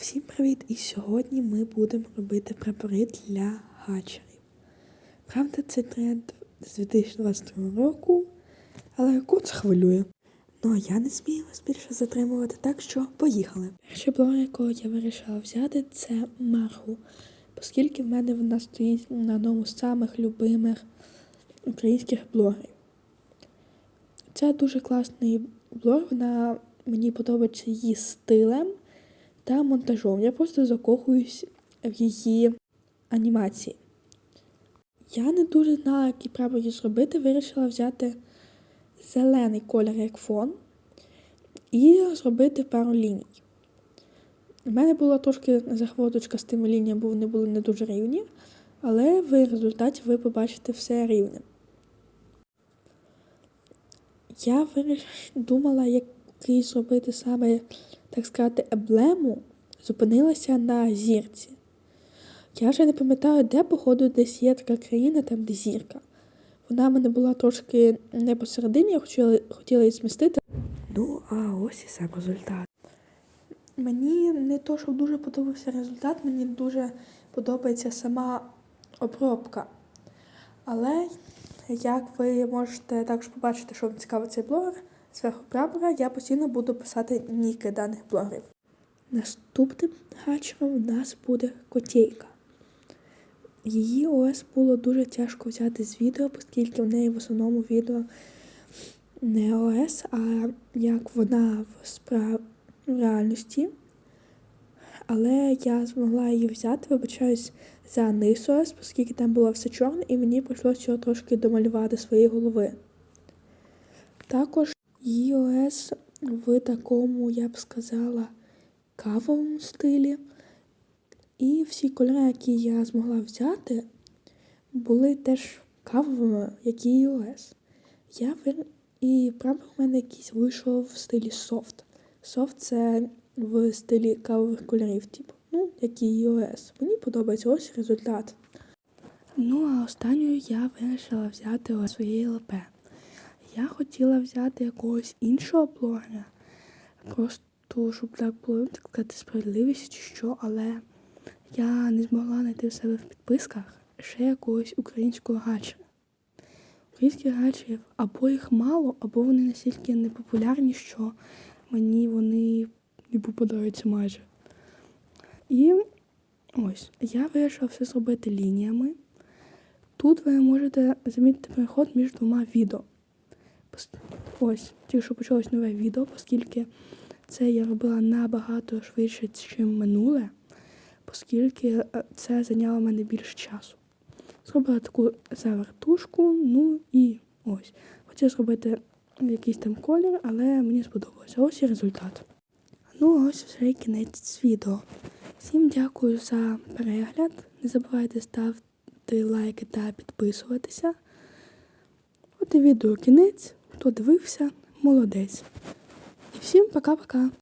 Всім привіт! І сьогодні ми будемо робити прапори для гачерів. Правда, це тренд з 2022 року, але кут хвилює. Ну а я не смію вас більше затримувати, так що поїхали. Перший блогер, якого я вирішила взяти, це Маргу, оскільки в мене вона стоїть на одному з самих любимих українських блогерів. Це дуже класний блог, вона мені подобається її стилем та монтажом. Я просто закохуюсь в її анімації. Я не дуже знала, які прапор її зробити, вирішила взяти зелений колір як фон і зробити пару ліній. У мене була трошки захваточка з тими лініями, бо вони були не дуже рівні, але в результаті ви побачите все рівне. Я виріш... думала, який зробити саме, так сказати, еблему, зупинилася на зірці. Я вже не пам'ятаю, де, походу, десь є така країна, там де зірка. Вона в мене була трошки не посередині, я хотіла, хотіла її змістити. Ну, а ось і сам результат. Мені не то, що дуже подобався результат, мені дуже подобається сама обробка. Але як ви можете також побачити, що вам цікавий цей блогер, зверху прапора я постійно буду писати ніки даних блогерів. Наступним гачером у нас буде котейка. Її ОС було дуже тяжко взяти з відео, оскільки в неї в основному відео не ОС, а як вона в справ... в реальності. Але я змогла її взяти, вибачаюсь за низ ОС, оскільки там було все чорне, і мені прийшлося його трошки домалювати своєї голови. Також ОС в такому, я б сказала, кавовому стилі. І всі кольори, які я змогла взяти, були теж кавовими, як і iOS. Я вир... І прапор у мене якийсь вийшов в стилі софт. Софт це в стилі кавових кольорів, типу. Ну, як і iOS. Мені подобається ось результат. Ну, а останньою я вирішила взяти ось своє ЛП. Хотіла взяти якогось іншого блогера, просто щоб так було, так сказати, справедливість чи що, але я не змогла знайти в себе в підписках ще якогось українського гача. Українських гачів або їх мало, або вони настільки непопулярні, що мені вони не попадаються майже. І ось, я вирішила все зробити лініями. Тут ви можете замітити переход між двома відео. Ось, тільки що почалось нове відео, оскільки це я робила набагато швидше, ніж минуле оскільки е, це зайняло мене більше часу. Зробила таку завертушку, ну і ось. Хотіла зробити якийсь там колір, але мені сподобалося. Ось і результат. Ну, ось вже кінець відео. Всім дякую за перегляд. Не забувайте ставити лайки та підписуватися. От і відео кінець. Хто дивився, молодець. І всім пока-пока.